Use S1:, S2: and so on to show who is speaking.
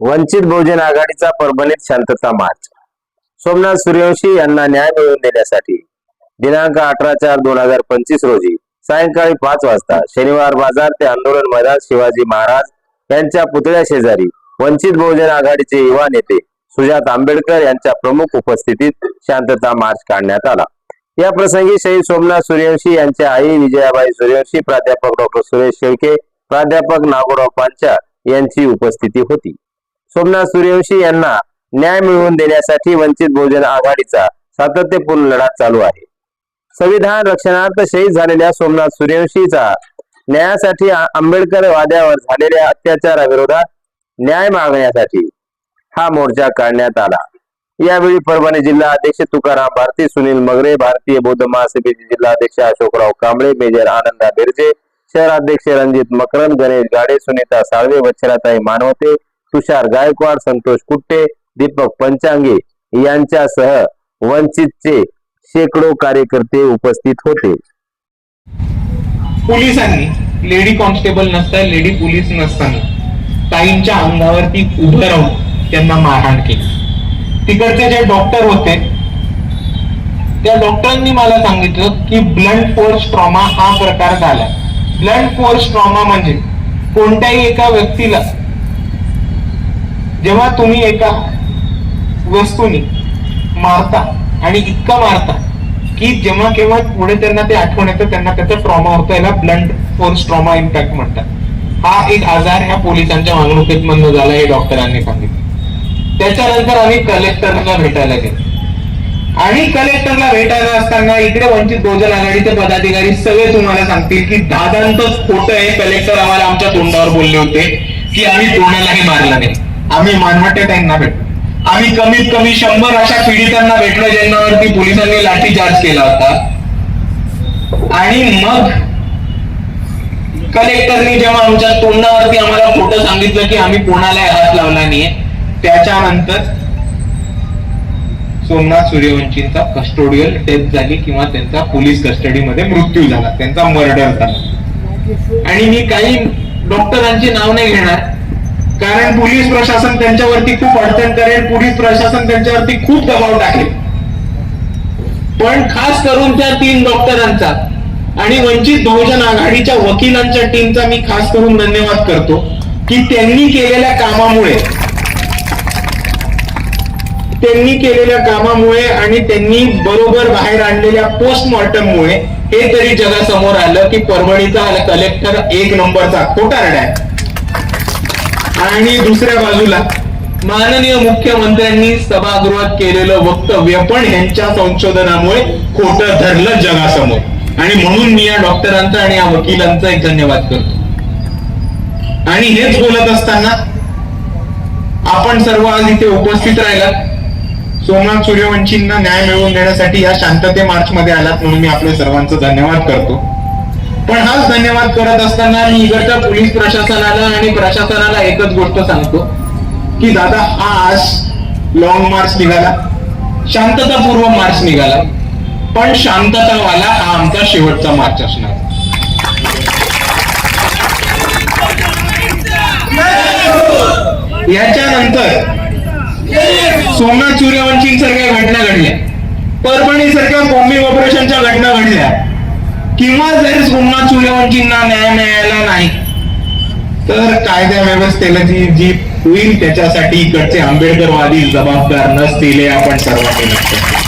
S1: वंचित बहुजन आघाडीचा परभणीत शांतता मार्च. सोमनाथ सूर्यवंशी यांना न्याय मिळवून देण्यासाठी दिनांक अठरा चार दोन हजार पंचवीस रोजी सायंकाळी पाच वाजता शनिवार बाजार ते आंदोलन मैदान शिवाजी महाराज यांच्या पुतळ्या शेजारी वंचित बहुजन आघाडीचे युवा नेते सुजात आंबेडकर यांच्या प्रमुख उपस्थितीत शांतता मार्च काढण्यात आला. या प्रसंगी शहीद सोमनाथ सूर्यवंशी यांच्या आई विजयाबाई सूर्यवंशी प्राध्यापक डॉक्टर सुरेश शेळके प्राध्यापक नागोराव पांचाळ यांची उपस्थिती होती. सोमनाथ सूर्यवंशी यांना न्याय मिळवून देण्यासाठी वंचित बहुजन आघाडीचा सातत्यपूर्ण लढा चालू आहे. संविधान रक्षणार्थ शहीद झालेल्या सोमनाथ सूर्यवंशीचा न्यायासाठी आंबेडकर वाद्यावर झालेल्या अत्याचाराविरोधात न्याय मागण्यासाठी हा मोर्चा काढण्यात आला. यावेळी परभणी जिल्हा अध्यक्ष तुकाराम भारती सुनील मगरे भारतीय बौद्ध महासभेचे जिल्हा अध्यक्ष अशोकराव कांबळे मेजर आनंदा बिरजे शहराध्यक्ष रणजित मकरन गणेश गाडे सुनीता साळवे वच्छराताई मानवते तुषार गायकवाड संतोष कुट्टे दीपक पंचांगे यांच्यासह वंचितचे शेकडो कार्यकर्ते उपस्थित होते.
S2: पोलिसांनी लेडी कॉन्स्टेबल नसता लेडी पोलीस नसताना ताईंच्या अंगावरती उभं राहून त्यांना मारहाण केली. तिकडचे जे डॉक्टर होते त्या डॉक्टरांनी मला सांगितलं की ब्लंट फोर्स ट्रॉमा हा प्रकार झाला. ब्लंट फोर्स ट्रॉमा म्हणजे कोणत्याही एका व्यक्तीला जेव्हा तुम्ही एका वस्तूनी मारता आणि इतका मारता की जेव्हा केव्हा पुढे त्यांना ते आठवण येतं त्यांना त्याचा ट्रॉमा होतो याला ब्लंट फोर्स ट्रॉमा इम्पॅक्ट म्हणतात. हा एक आजार ह्या पोलिसांच्या वागणुकीत मधनं झाला हे डॉक्टरांनी सांगितलं. त्याच्यानंतर आम्ही कलेक्टरला भेटायला गेलो. आणि कलेक्टरला भेटायला असताना इकडे वंचित बहुजन आघाडीचे पदाधिकारी सगळे तुम्हाला सांगतील की दादांतच खोटं आहे. कलेक्टर आम्हाला आमच्या तोंडावर बोलले होते की आम्ही कोणालाही मारलं नाही. आम्ही मानवटेताईंना भेटलो आम्ही कमीत कमी शंभर अशा पीडितांना भेटलो ज्यांनावरती पोलिसांनी लाठीचार्ज केला होता. आणि मग कलेक्टरनी जेव्हा आमच्या तोंडावरती आम्हाला खोटं सांगितलं की आम्ही कोणाला हात लावला नाहीये त्याच्यानंतर सोमनाथ सूर्यवंशींचा कस्टोडियल डेथ झाली किंवा त्यांचा पोलीस कस्टडीमध्ये मृत्यू झाला त्यांचा मर्डर झाला. आणि मी काही डॉक्टरांचे नाव नाही घेणार कारण पोलीस प्रशासन त्यांच्यावरती खूप अडचण करेल पोलीस प्रशासन त्यांच्यावरती खूप दबाव टाकेल. पण खास करून त्या तीन डॉक्टरांचा आणि वंचित बहुजन आघाडीच्या वकिलांच्या टीमचा मी खास करून धन्यवाद करतो की त्यांनी केलेल्या कामामुळे त्यांनी केलेल्या कामामुळे आणि त्यांनी बरोबर बाहेर आणलेल्या पोस्टमॉर्टममुळे हे तरी जगासमोर आलं की परभणीचा कलेक्टर एक नंबरचा खोटारडा आहे. आणि दुसऱ्या बाजूला माननीय मुख्यमंत्र्यांनी सभागृहात केलेलं वक्तव्य पण यांच्या संशोधनामुळे खोटं धरलं जगासमोर. आणि म्हणून मी या डॉक्टरांचा आणि या वकिलांचा एक धन्यवाद करतो. आणि हेच बोलत असताना आपण सर्व आज इथे उपस्थित राहिला सोमनाथ सूर्यवंशींना न्याय मिळवून देण्यासाठी या शांतते मार्च मध्ये आलात म्हणून मी आपल्या सर्वांचा धन्यवाद करतो. पण हाच धन्यवाद करत असताना मी इकडच्या पोलीस प्रशासनाला आणि प्रशासनाला एकच गोष्ट सांगतो की दादा हा आज लॉंग मार्च निघाला शांततापूर्व मार्च निघाला पण शांततावाला हा आमचा शेवटचा मार्च असणार. याच्यानंतर सोमनाथ सूर्यवंशींसारख्या घटना घडल्या परभणी सारख्या बॉम्बिंग ऑपरेशनच्या घटना घडल्या. किंवा जर सोमनाथ सूर्यवंशींना न्याय मिळायला नाही तर कायदा व्यवस्थेला जी जी होईल त्याच्यासाठी इकडचे आंबेडकरवादी जबाबदार नसतील हे आपण सर्वांनी लक्षात